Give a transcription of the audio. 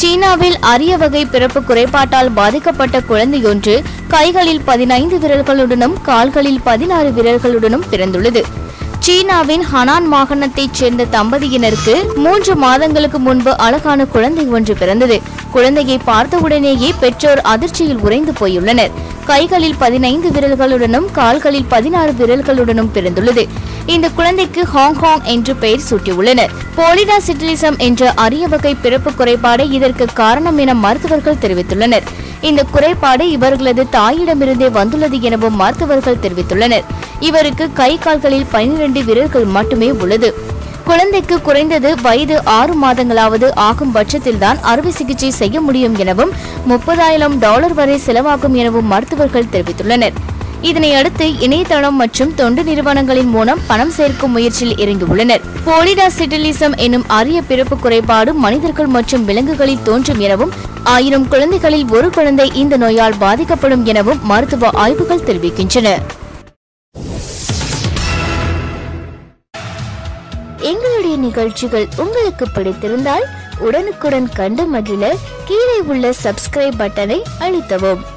சீனாவில் அரிய வகை பிறப்பு குறைபாட்டால் பாதிக்கப்பட்ட குழந்தையொன்று கைகளில் பதினைந்து விரல்களுடனும் கால்களில் பதினாறு விரல்களுடனும் பிறந்துள்ளது. சீனாவின் ஹனான் மாகாணத்தைச் சேர்ந்த தம்பதியினருக்கு மூன்று மாதங்களுக்கு முன்பு அழகான குழந்தை ஒன்று பிறந்தது. குழந்தையை பார்த்தவுடனேயே பெற்றோர் அதிர்ச்சியில் உறைந்து போயுள்ளனர். கைகளில் பதினைந்து விரல்களுடனும் கால்களில் பதினாறு விரல்களுடனும் பிறந்துள்ளது. இந்த குழந்தைக்கு ஹாங்காங் என்று பெயர் சூட்டியுள்ளனர். போலிடாசிட்டிலிசம் என்ற அரிய வகை பிறப்பு குறைபாடு இதற்கு காரணம் என மருத்துவர்கள் தெரிவித்துள்ளனர். இந்த குறைபாடு இவர்களது தாயிடமிருந்தே வந்துள்ளது எனவும் மருத்துவர்கள் தெரிவித்துள்ளனர். இவருக்கு கை கால்களில் பனிரெண்டு விரல்கள் மட்டுமே உள்ளது. குழந்தைக்கு குறைந்தது வயது ஆறு மாதங்களாவது ஆகும் பட்சத்தில்தான் அறுவை சிகிச்சை செய்ய முடியும் எனவும் முப்பதாயிரம் டாலர் வரை செலவாகும் எனவும் மருத்துவர்கள் தெரிவித்துள்ளனர். இதனை அடுத்து இணையதளம் மற்றும் தொண்டு நிறுவனங்களின் மூலம் பணம் சேர்க்கும் முயற்சியில் இறங்கியுள்ளனர். போலிடாசிட்டிலிசம் எனும் அரிய பிறப்பு குறைபாடு மனிதர்கள் மற்றும் விலங்குகளில் தோன்றும் எனவும் ஆயிரம் குழந்தைகளில் ஒரு குழந்தை இந்த நோயால் பாதிக்கப்படும் எனவும் மருத்துவ ஆய்வுகள் தெரிவிக்கின்றன. எங்களுடைய நிகழ்ச்சிகள் உங்களுக்கு பிடித்திருந்தால் உடனுக்குடன் கண்டு மகிழ கீழே உள்ள சப்ஸ்கிரைப் பட்டனை அழுத்தவும்.